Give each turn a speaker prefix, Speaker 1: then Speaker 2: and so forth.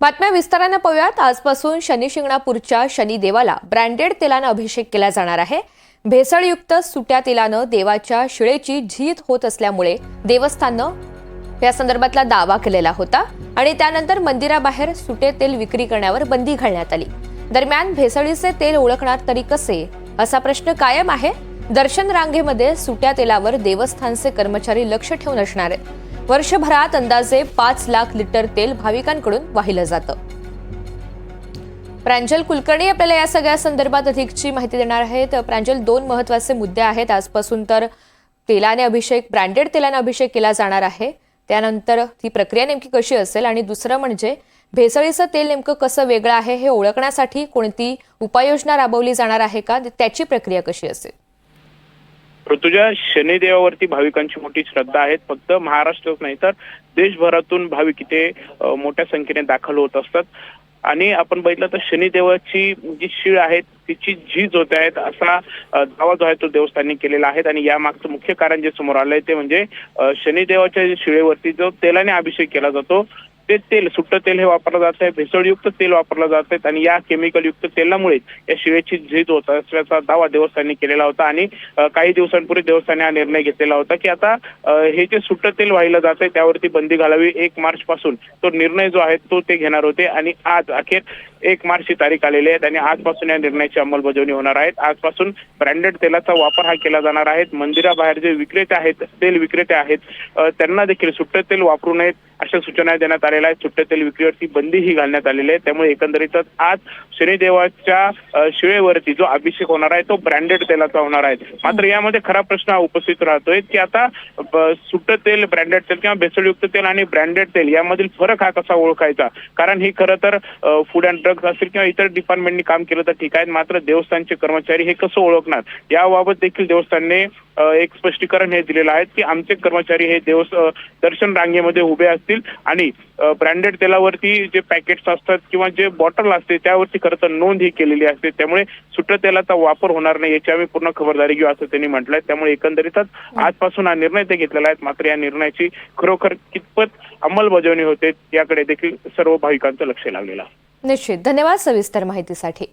Speaker 1: बातम्या विस्तारानं पाहूयात. आजपासून शनी शिंगणापूरच्या ब्रँडेड तेलानं अभिषेक केला जाणार आहे. भेसळयुक्त सुट्या तेलानं देवाच्या शिळेची झीज होत असल्यामुळे देवस्थाननं या संदर्भातला दावा केलेला होता आणि त्यानंतर मंदिराबाहेर सुटे तेल विक्री करण्यावर बंदी घालण्यात आली. दरम्यान भेसळीचे तेल ओळखणार तरी कसे? असा प्रश्न कायम आहे. दर्शन रांगेमध्ये सुट्या तेलावर देवस्थानचे कर्मचारी लक्ष ठेवून असणार आहेत. वर्षभरात अंदाजे पाच लाख लिटर तेल भाविकांकडून वाहिलं जातं. प्रांजल कुलकर्णी आपल्याला या सगळ्या संदर्भात अधिकची माहिती देणार आहेत. प्रांजल दोन महत्त्वाचे मुद्दे आहेत. आजपासून तर तेलाने अभिषेक ब्रँडेड तेलाने अभिषेक केला जाणार आहे. त्यानंतर ती प्रक्रिया नेमकी कशी असेल आणि दुसरं म्हणजे भेसळीचं तेल नेमकं कसं वेगळं आहे हे ओळखण्यासाठी कोणती उपाययोजना राबवली जाणार आहे का? त्याची प्रक्रिया कशी असेल?
Speaker 2: ऋतुजा शनिदेवावरती भाविकांची मोठी श्रद्धा आहे. फक्त महाराष्ट्रच नाही तर देशभरातून भाविक इथे मोठ्या संख्येने दाखल होत असतात. आणि आपण बघितलं तर शनिदेवाची जी शीळ आहे तिची झीज होते आहेत असा दावा जो आहे तो देवस्थानी केलेला आहे. आणि या मागचं मुख्य कारण जे समोर आलंय ते म्हणजे शनिदेवाच्या शिळेवरती जो तेलाने अभिषेक केला जातो ते तेल सुट्ट तेल हे वापरलं जात आहे भेसळयुक्त तेल वापरलं जात आहेत आणि या केमिकलयुक्त तेलामुळे या शिवेची झीज होत असल्याचा दावा देवस्थानी केलेला होता आणि काही दिवसांपूर्वी देवस्थानने हा निर्णय घेतलेला होता की आता हे जे सुट्ट तेल वाहिलं जात आहे त्यावरती बंदी घालावी. एक मार्च पासून तो निर्णय जो आहे तो ते घेणार होते आणि आज अखेर एक मार्च ही तारीख आलेली आहे आणि आजपासून या निर्णयाची अंमलबजावणी होणार आहेत आजपासून ब्रँडेड तेलाचा वापर हा केला जाणार आहे. मंदिराबाहेर जे विक्रेते आहेत तेल विक्रेते आहेत त्यांना देखील सुट्ट तेल वापरू नयेत. अशा सूचना देण्यात आलेल्या आहेत. सुट्ट तेल विक्रीवरती बंदीही घालण्यात आलेली आहे. त्यामुळे एकंदरीतच आज शनिदेवाच्या शिळेवरती जो अभिषेक होणार आहे तो ब्रँडेड तेलाचा होणार आहे. मात्र यामध्ये खरा प्रश्न उपस्थित राहतोय की आता सुट्ट तेल ब्रँडेड तेल किंवा भेसळयुक्त तेल आणि ब्रँडेड तेल यामधील फरक हा कसा ओळखायचा? कारण ही खरं तर फूड अँड ड्रग्ज असेल किंवा इतर डिपार्टमेंटनी काम केलं तर ठीक आहे. मात्र देवस्थानचे कर्मचारी हे कसं ओळखणार? याबाबत देखील देवस्थानने एक स्पष्टीकरण हे दिलेलं आहे की आमचे कर्मचारी हे अ, दर्शन रांगेमध्ये उभे असतील आणि ब्रँडेड तेलावरती जे पॅकेट्स असतात किंवा जे बॉटल असते त्यावरती खरं तर नोंद ही केलेली असते. त्यामुळे सुट्ट तेलाचा वापर होणार नाही याची आम्ही पूर्ण खबरदारी घेऊ असं त्यांनी म्हटलंय. त्यामुळे एकंदरीतच आजपासून हा निर्णय ते घेतलेला आहे मात्र या निर्णयाची खरोखर कितपत अंमलबजावणी होते याकडे देखील सर्व भाविकांचं लक्ष लागलेलं आहे.
Speaker 1: निश्चित. धन्यवाद सविस्तर माहितीसाठी.